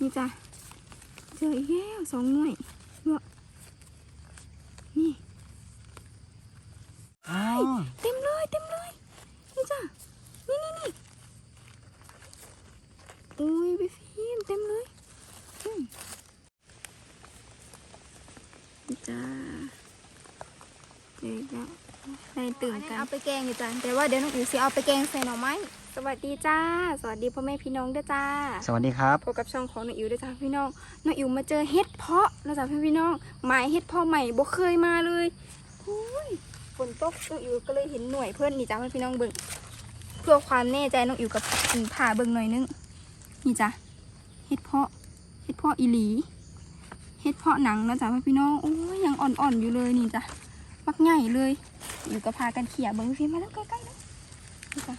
นี่จ้ะเจออีกแล้วสองหน่วยเยอะนี่อ๋อเต็มเลยเต็มเลยนี่จ้ะนี่นี่นี่อุ้ยพี่ฟิล์มเต็มเลยอืมนี่จ้าเด็กแล้วในตื่นกันเอาไปแกงอยู่จ้ะแต่ว่าเดี๋ยวน้องอิ๋วสิเอาไปแกงใส่หน่อไม้ สวัสดีจ้า สวัสดีพ่อแม่พี่น้องด้วยจ้า สวัสดีครับพบกับช่องของน้องอิ๋วด้วยจ้าพี่น้องน้องอิ๋วมาเจอเห็ดเพาะนะจ๊ะพี่น้องหมายเห็ดเพาะใหม่บ่เคยมาเลยโอ้ยฝนตกน้องอิ๋วก็เลยเห็นหน่วยเพื่อนนี่จ้าพี่น้องเบิ่งเพื่อความแน่ใจน้องอิ๋วกับผ่าเบิ่งหน่อยนึงนี่จ้ะเห็ดเพาะเห็ดเพาะอีหลีเห็ดเพาะหนังนะจ๊ะพี่น้องโอ้ยยังอ่อนๆอยู่เลยนี่จ้ะมักใหญ่เลย อยู่กับพากันเขี่ยเบิ่งพี่มาแล้วใกล้ๆแล้วนี่จ้ะ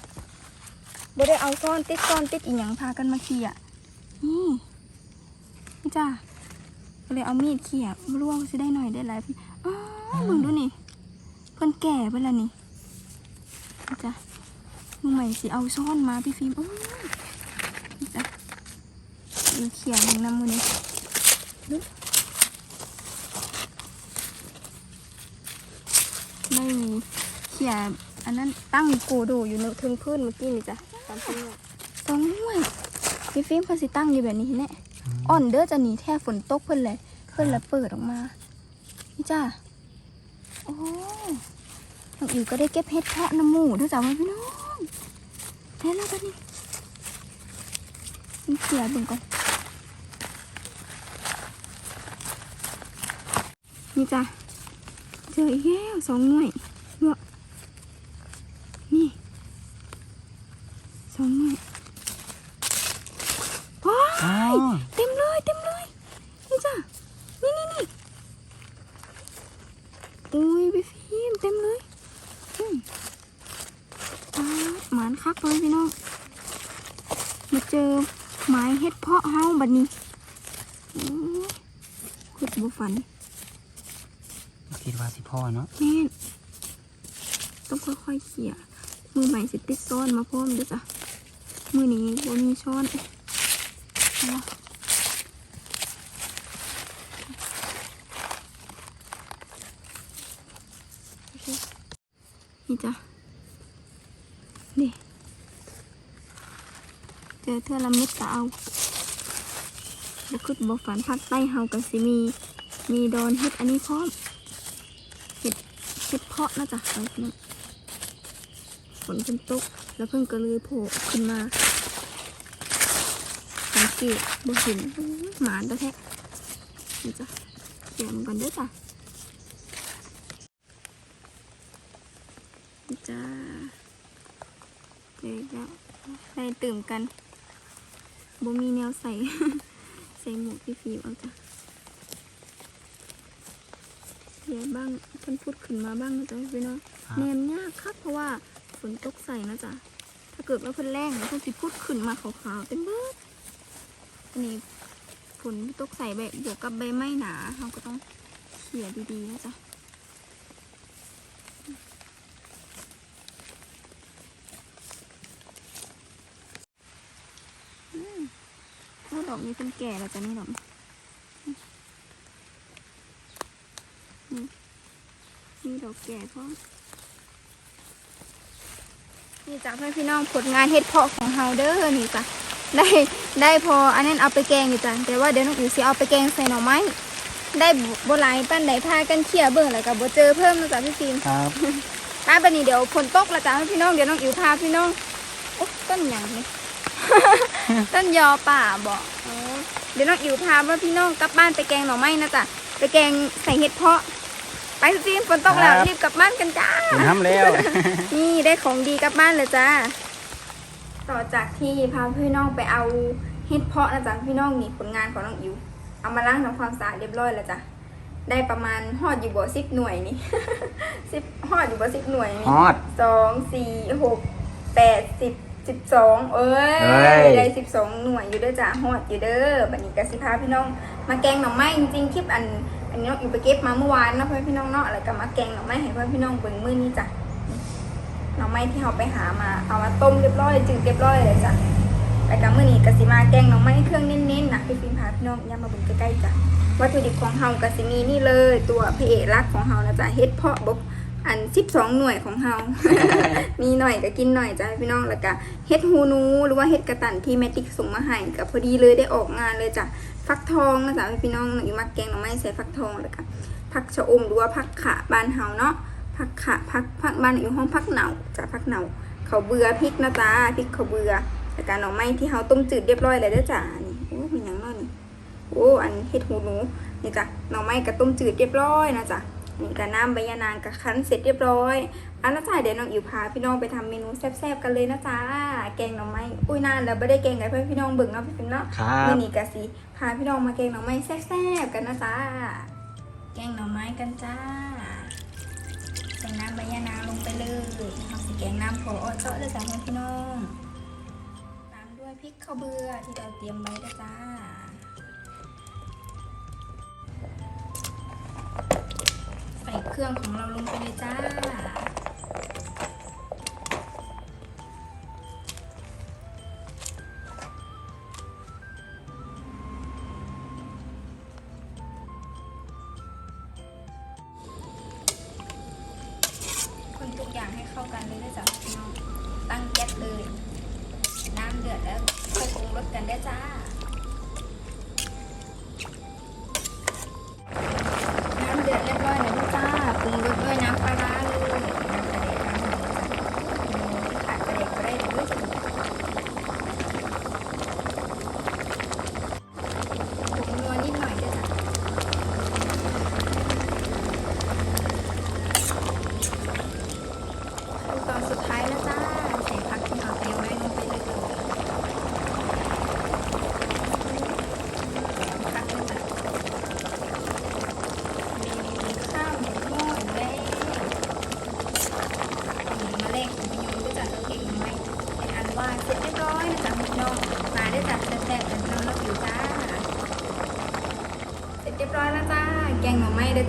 บ่ได้เอาซ่อนติดซ่อนติดอีหยังพากันมาเขี่ยนี่นี่จ้าก็เลยเอามีดเขี่ยร่วงจะได้หน่อยได้หลายพี่อ้าวมึงดูนี่เพิ่นแก่ไปแล้วนี่นี่จ้ะมึงใหม่สิเอาซ่อนมาพี่ฟิล์มโอ้ยนี่จ้ะมีเขี่ยมึงน้ำมือนี่ดูไม่มีเขี่ยอันนั้นตั้งโกโดอยู่ในเทิงพื้นเมื่อกี้นี่จ้ะ ตามที่ว่าสองหน่วยพี่ฟิล์มเพิ่นสิตั้งอยู่แบบนี้แน่อ่อนเด้อจะหนีแท้ฝนตกเพิ่นเลยเพิ่นละเปิดออกมานี่จ้าโอ้น้องอิ๋วก็ได้เก็บเห็ดเพาะน้ำหมูด้วยจ้าพี่น้องแท้แล้วกันนี่นี่เขี่ยบิ่งก่อนนี่จ้าเจออีกแล้วสองหน่วยเยอะนี่สองหน่วย ว้า อ๋อ วเต็มเลยเต็มเลยนี่จ้ะนี่นี่นี่อุ้ยพี่ฟิล์มเต็มเลยอืมป๊าดหมานคักเลยพี่น้องมาเจ อไม้เฮ็ดเพาะเฮาบัดนี้โอ้ยขุดบุฝันคิดว่าสิพ่อเนาะแม่นต้องค่อยๆเขี่ยมือใหม่สิติดซ้อนมาพร้อมเด้วยจ้ะมือนี้บ่มีช้อนเอาวะนี่จ้ะนี่เจอเธอละเม็ดก็เอาแล้วคือบอกฝันภาคใต้เฮากันสิมี มีดอนเฮ็ดอันนี้พร้อมเห็ดเห็ดเพาะนะจ๊ะเอาพี่น้ฝนเพิ่นตก แล้วเพิ่งก็เลยโผล่ขึ้นมาสังเกตบ่เห็นหมานแท้นี่จ้ะเขียมันก่อนด้อจ้ะจ้าเด็กแล้วได้ตื่มกัน บ่มีแนวใส่ ใส่หมวกพี่ฟิล์มเอาจ้ะเสียบ้างเพิ่นพูดขึ้นมาบ้างนะจ๊ะพี่น้องแนมยากครับเพราะว่าฝนตกใส่นะจ๊ะถ้าเกิดว่าเพิ่นแรงเพิ่นสิพูดขึ้นมาขาวๆเต็มเบิดอันนี้ฝนตกใส่แบบบวกกับใบไม้หนาเราก็ต้องเขี่ยดีๆนะจ๊ะ นี่ดอกนี้เป็นแก่แล้วจ้ะนี่ดอกนี่นี่ดอกแก่เพราะนี่จ้ะเพื่อนพี่น้องผลงานเฮ็ดเพาะของเฮาเด้อนี่จ้ะได้ได้พออันนั้นเอาไปแกงอยู่จ้ะแต่ว่าเดี๋ยวน้องอิ๋วสิเอาไปแกงใส่หน่อไม้ได้บ่หลายปั้นไหนพากันเขี่ยเบิ่งแล้วก็บ่เจอเพิ่มนะจ๊ะพี่ฟิล์มครับป้าบันนี้เดี๋ยวฝนตกแล้วจ้ะพี่น้องเดี๋ยวน้องอิ๋วพาพี่น้องโอ๊ะต้นหยังนี่ ต้นยอป่าบอกอ๋อเดี๋ยวน้องอิ๋วพาว่าพี่น้องกลับบ้านไปแกงหน่อไม้นะจ๊ะไปแกงใส่เห็ดเพาะ ไปสิฟิล์มฝนตกแล้วครับรีบกลับบ้านกันจ้าเห็นน้ำแล้ว นี่ได้ของดีกลับบ้านเลยจ้าต่อจากที่พาพี่น้องไปเอาเห็ดเพาะนะจ๊ะพี่น้องนี่ผลงานของน้องอิ๋วเอามาล้างทำความสะอาดเรียบร้อยแล้วจ้ะได้ประมาณหอดอยู่บ่สิบหน่วยนี่สิบหอดอยู่บ่สิบหน่วยนี่ฮอดสองสี่หกแปดสิบ สิบสองเอ้ย เอ้ย ได้สิบสองหน่วยอยู่เด้อจ้าฮอดอยู่เด้อบัดนี้กสิพาพี่น้อง มาแกงหน่อไม้จริงๆคลิปอันอันนี้น้องอยู่ไปเก็บมาเมื่อวานเนาะเพื่อนพี่น้องเนาะแล้วก็มาแกงหน่อไม้ให้เพื่อนพี่น้องเบิ่งมื้อนี้จ้ะหน่อไม้ที่เราไปหามาเอามาต้มเรียบร้อยจืดเรียบร้อยเลยจ้ะแต่กับมื้อนี้ก็สิมาแกงหน่อไม้เครื่องเน้นๆนะพี่ฟิล์มพาพี่น้องอย่ามาเบิ่งใกล้ๆจ้ะวัตถุดิบของเฮาก็สิมีนี่เลย ตัวพระเอกรักของเฮานะจ๊ะเฮ็ดเพาะบก อัน12หน่วยของเฮา มีหน่อยก็กินหน่อยจ้ะพี่น้องแล้วก็เฮ็ดฮูนูหรือว่าเฮ็ดกระตันที่แมติกส่งมาให้ก็พอดีเลยได้ออกงานเลยจ้ะฟักทองนะจ๊ะพี่น้องหนูมักแกงหน่อไม้ใส่ฟักทองแล้วก็ผักชะอมหรือว่าผักขาบ้านเฮาเนาะผักขาผักผักบ้านอยู่ห้องผักเหนาจ้ะผักเหนาเขาวเบื่อพริกนะจ๊ะพริกเขาวเบื่อแล้วก็หน่อไม้ที่เฮาต้มจืดเรียบร้อยแล้วเด้อจ้ะนี่โอ้มีหยังเนาะนี่โอ้อันเฮ็ดหูหนูนี่จ้ะหน่อไม้ก็ต้มจืดเรียบร้อยนะจ๊ะ นี่ก็น้ำใบยานางกับคั้นเสร็จเรียบร้อยอันนะจ๊ะเดี๋ยวน้องอิ๋วพาพี่น้องไปทำเมนูแซ่บๆกันเลยนะจ๊ะแกงหน่อไม้อุ้ยนานแล้วไม่ได้แกงกับเพื่อนพี่น้องเบิ่งเนาะพี่ฟิล์มเนาะครับมื้อนี้กะสิพาพี่น้องมาแกงหน่อไม้แซ่บๆกันนะจ๊ะแกงหน่อไม้กันจ้าใส่น้ำใบยานางลงไปเลยเอาสิแกงน้ำพออ้อเจาะเลยจ้ะเพื่อนพี่น้องตามด้วยพริกข้าวเบื่อที่เราเตรียมไว้นะจ้า เครื่องของเราลงไปเลยจ้า คนทุกอย่างให้เข้ากันเลยนะจ๊ะพี่น้องตั้งแก๊สเลย น้ำเดือดแล้วค่อยปรุงรสกันได้จ้า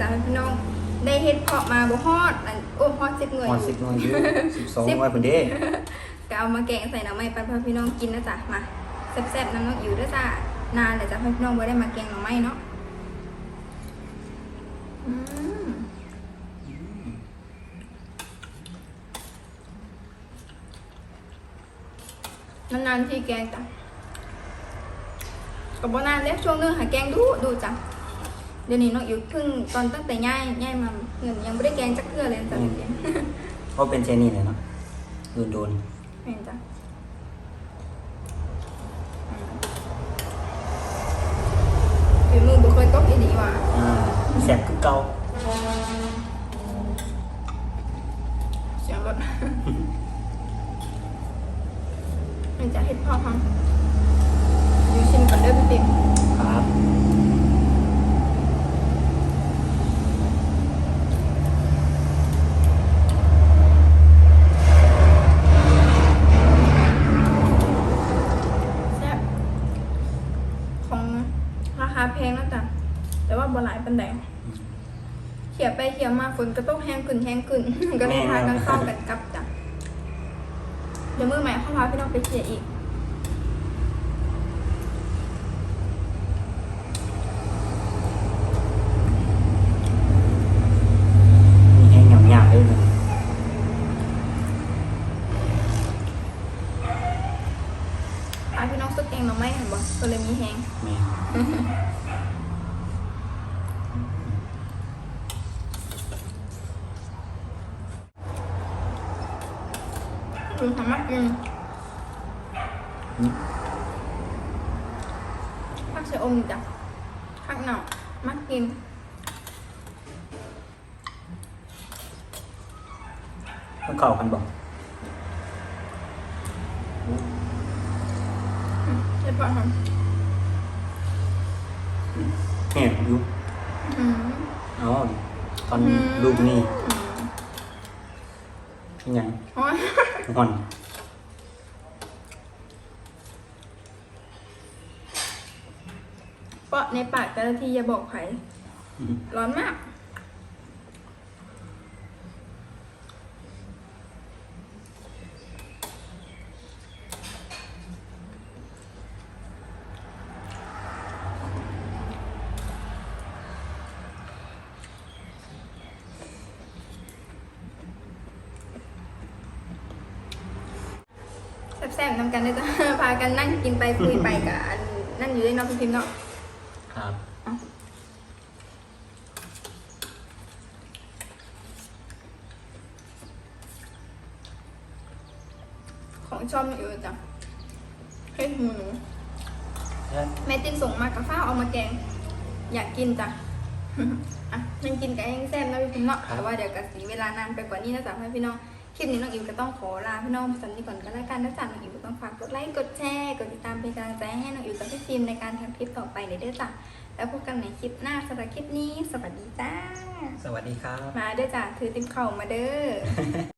จ้ะพี่น้อง ได้เฮ็ดเพาะมาบ่ฮอดอันโอ้ฮอดสิบหน่วยหมอดสิบยู่หน่วยอยู่สิบสองหน่วยคนเด้ก็เอามาแกงใส่หน่อไม้ปันพาพี่น้องกินนะจ๊ะมาแซ่บๆน้ำน้องอิ๋วด้วยจ้านานเลยจ้ะพี่น้องบ่ได้มาแกงหน่อไม้เนาะอืมนานๆที่แกงจ้ะกับบนานแล้วช่วงนึงหาแกงดูดูจ้ะ เดี๋ยวนี้น้องอิ๋วเพิ่งตอนตั้งแต่ย่ายย่ายมาเงินยังไม่ได้แกงจักเทื่อเลยจ้ะเดี๋ยวนี้เพราะเป็นเจนี่เลยเนาะโดนโดนเห็นจ้ะฝีมือบุเคยตกอีดีว่ะอ่าแซ่บคือเก่าเสียงรถมันจะเห็ดพ่อพังอยู่ชิมก่อนเด้อพี่ปิ๊มครับ แซ่บของราคาแพงแล้วจ้ะแต่ว่าบ่หลายปันแดงเขี่ยไปเขี่ยมาฝนก็ต้องแห้งขึ้นแห้งขึ้นก็เลยพากันเข้ากันกลับจ้ะเดี๋ยวมือใหม่เข้าพาพี่น้องไปเขี่ยอีก มีแห้งหยาบๆด้วยนะ พาพี่น้องสุดเองเราไม่เห็นบ่ก็เลยมีแห้ง แม่ คุณสามารถกิน นี่ผักเชะอมจ้ะผักหน่อมักกินต้องเข่ากันบอกเรียบร้อยค่ะแห้งอยู่อืมเอาตอนลูกนี่เป็นยังโอ้ยห่อน ในปากแต่ละทีอย่าบอกใครร้อนมาก แซ่บๆนำกันเลยจ้าพากันนั่งกินไปคุยไปกันนั่งอยู่ในนอกพิมพ์เนาะ ครับ ของชอบน้องอิ๋วจ้ะเฮ้ยหมูหนูแล้วแม่ตินส่งมากับข้าวเอามาแกง อยากกินจ้ะ อะยังกินกับแห้งแซ่บนะพี่พิมพ์เนาะแต่ว่าเดี๋ยวกับสีเวลานานไปกว่านี้นะจ๊ะให้พี่น้อง คลิปนี้น้องอิ๋วก็ต้องขอลาพี่น้องไปสันนี้ก่อนก็แล้วกันนะจ๊ะน้องอิ๋วก็ต้องฝากกดไลค์กดแชร์กดติดตามเป็นกำลังใจให้น้องอิ๋วกับพี่พิมพ์ในการทำคลิปต่อไปเดี๋ยวเด้อจ้ะแล้วพบกันในคลิปหน้าสำหรับคลิปนี้ สวัสดีจ้า สวัสดีครับ มาเด้อจ้ะถือติมเข่ามาเด้อ